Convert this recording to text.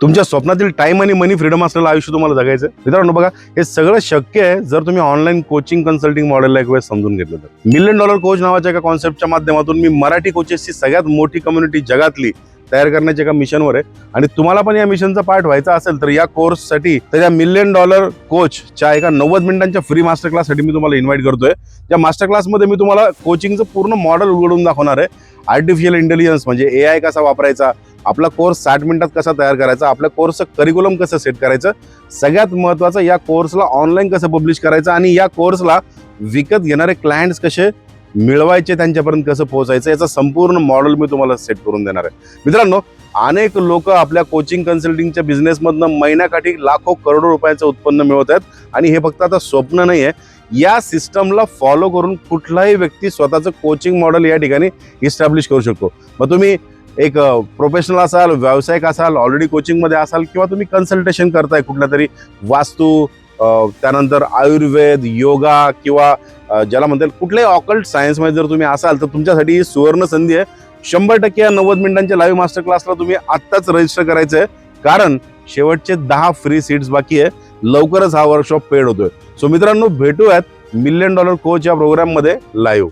तुमच्या स्वप्नातील टाईम आणि मनी फ्रीडम असलेलं आयुष्य तुम्हाला जगायचं मित्रांनो बघा हे सगळं शक्य आहे जर तुम्ही ऑनलाईन कोचिंग कन्सल्टिंग मॉडेलला एक वेळ समजून घेतलं तर. मिलियन डॉलर कोच नावाच्या एका कॉन्सेप्टच्या माध्यमातून मी मराठी कोचेसची सगळ्यात मोठी कम्युनिटी जगातली तयार करण्याच्या एका मिशनवर आहे. आणि तुम्हाला पण या मिशनचा पार्ट व्हायचा असेल तर या कोर्ससाठी तर या मिलियन डॉलर कोचच्या एका नव्वद मिनिटांच्या फ्री मास्टर क्लाससाठी मी तुम्हाला इन्व्हाइट करतोय. त्या मास्टर क्लासमध्ये मी तुम्हाला कोचिंगचं पूर्ण मॉडेल उघडून दाखवणार आहे. आर्टिफिशियल इंटेलिजन्स म्हणजे ए आय कसा वापरायचा? आपला कोर्स साठ मिनिटात कसा तयार करायचा आपल्या कोर्सचं करिक्युलम कसं सेट करायचं सगळ्यात महत्त्वाचं या कोर्सला ऑनलाईन कसं पब्लिश करायचं आणि या कोर्सला विकत घेणारे क्लायंट्स कसे मिळवायचे त्यांच्यापर्यंत कसं पोहोचायचं याचं संपूर्ण मॉडेल मी तुम्हाला सेट करून देणार आहे. मित्रांनो अनेक लोक आपल्या कोचिंग कन्सल्टिंगच्या बिझनेसमधनं महिन्याकाठी लाखो करोडो रुपयाचं उत्पन्न मिळवत आहेत आणि हे फक्त आता स्वप्न नाही आहे या सिस्टमला फॉलो करून कुठलाही व्यक्ती स्वतःचं कोचिंग मॉडेल या ठिकाणी इस्टॅब्लिश करू शकतो. मग तुम्ही एक प्रोफेशनल असाल व्यावसायिक असाल ऑलरेडी कोचिंगमध्ये असाल किंवा तुम्ही कन्सल्टेशन करताय कुठल्या तरी वास्तू त्यानंतर आयुर्वेद योगा किंवा ज्याला म्हणतात कुठल्याही ऑकल्ट सायन्समध्ये जर तुम्ही असाल तर तुमच्यासाठी ही सुवर्ण संधी आहे. शंभर टक्के या नव्वद मिनिटांच्या लाईव्ह मास्टर क्लासला तुम्ही आत्ताच रजिस्टर करायचं आहे कारण शेवटचे दहा फ्री सीट्स बाकी आहे. लवकरच हा वर्कशॉप पेड होतोय. सो मित्रांनो भेटूयात मिलियन डॉलर कोच या प्रोग्राममध्ये लाईव्ह